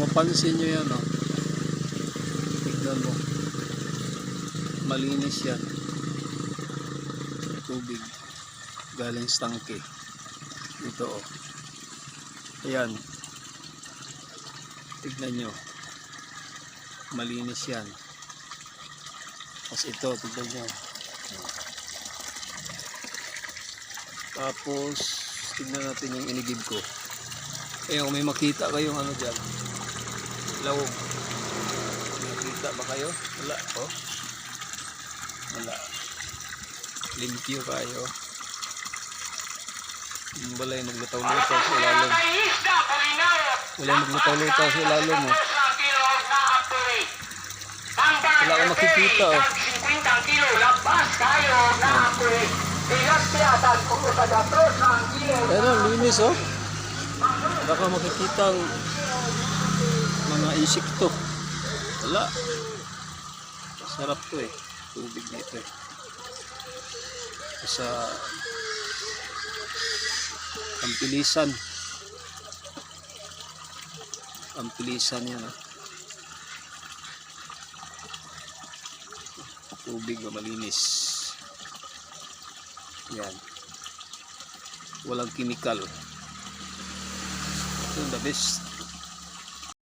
mapansin nyo yan, oh. Tignan mo. Malinis yan. Tubig. Galing sa tangke. Ito, oh. Ayan. Tignan nyo. Malinis yan. Tapos ito, tignan nyo. Tapos, tignan natin yung inigib ko. Eh, kung may makita kayong ano dyan. Lawog. May Makita ba kayo? Wala. Oh. Wala. Limpyo kayo. Yung balay maglutaw-lutaw sa ilalim. Wala maglutaw-lutaw sa ilalim mo. Wala akong makikita oh. 50 kilo, labas tayo na apoy. Bigas tiyatan kung sa datos ng kilo. Pero linis oh. Baka makikita ang mga insekto. Wala. Sarap to eh. Tubig nito eh. Sa Ampilisan. Ampilisan yan ah. Tubig na malinis. Yan. Walang chemical. Ito the best.